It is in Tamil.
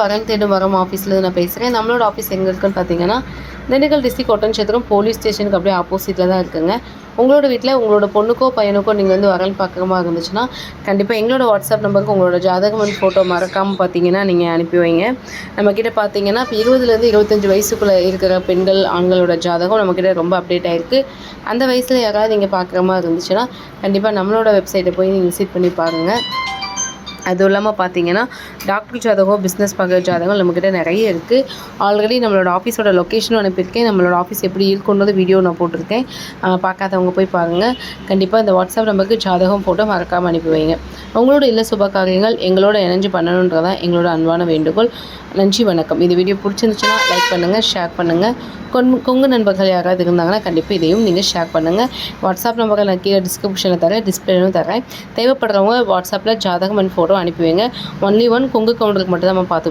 வரன் தேடும் வரம் ஆஃபீஸில் நான் பேசுகிறேன் நம்மளோட ஆஃபீஸ் எங்கே இருக்குன்னு பார்த்தீங்கன்னா திண்டுக்கல் டிஸ்ட்ரிக் ஒட்டன்சத்திரம் போலீஸ் ஸ்டேஷனுக்கு அப்படியே ஆப்போசிட்டில் தான் இருக்குங்க. உங்களோட வீட்டில் உங்களோட பொண்ணுக்கோ பையனுக்கோ நீங்கள் வந்து வரல் பார்க்குற மாதிரி இருந்துச்சுன்னா கண்டிப்பாக எங்களோட வாட்ஸ்அப் நம்பருக்கு உங்களோட ஜாதகம் வந்து ஃபோட்டோ மறக்காமல் பார்த்தீங்கன்னா நீங்கள் அனுப்பி வைங்க. நம்மக்கிட்ட பார்த்தீங்கன்னா இப்போ இருபதுலேருந்து இருபத்தஞ்சி வயசுக்குள்ளே இருக்கிற பெண்கள் ஆண்களோட ஜாதகம் நம்மக்கிட்ட ரொம்ப அப்டேட் ஆகிருக்கு அந்த வயசில் யாராவது நீங்கள் பார்க்குற மாதிரி இருந்துச்சுன்னா கண்டிப்பாக நம்மளோட வெப்சைட்டை போய் நீங்கள் விசிட் பண்ணி பாருங்கள் அதுவும் இல்லாமல் பார்த்தீங்கன்னா டாக்டர் ஜாதகம் பிஸ்னஸ் பகல் ஜாதகம் நம்மக்கிட்ட நிறைய இருக்குது ஆல்ரெடி நம்மளோட ஆஃபீஸோட லொக்கேஷனும் அனுப்பியிருக்கேன். நம்மளோட ஆஃபீஸ் எப்படி இருக்குன்றது வீடியோ நான் போட்டிருக்கேன். பார்க்காதவங்க போய் பாருங்கள் கண்டிப்பாக இந்த வாட்ஸ்அப் நம்பருக்கு ஜாதகம் போட்டு மறக்காமல் அனுப்பி வைங்க. உங்களோட இல்ல சுப காரியங்கள் எங்களோட இணைஞ்சு பண்ணணுன்றதான் எங்களோட அன்பான வேண்டுகோள். நன்றி வணக்கம். இந்த வீடியோ பிடிச்சிருந்துச்சுன்னா லைக் பண்ணுங்கள் ஷேர் பண்ணுங்கள் கொங்கு கொங்கு நண்பர்கள் யாராவது இருந்தாங்கன்னா கண்டிப்பாக இதையும் நீங்கள் ஷேர் பண்ணுங்கள் வாட்ஸ்அப் நம்பர்கள் நான் கீழே டிஸ்கிரிப்ஷனில் தரேன் டிஸ்பிளேனும் தரேன். தேவைப்படுறவங்க வாட்ஸ்அப்பில் ஜாதகம் அண்ட் ஃபோட்டோ அனுப்பி வைங்க ஒன்லி ஒன் கொங்கு கவுண்டருக்கு மட்டும் தான் நம்ம பார்த்து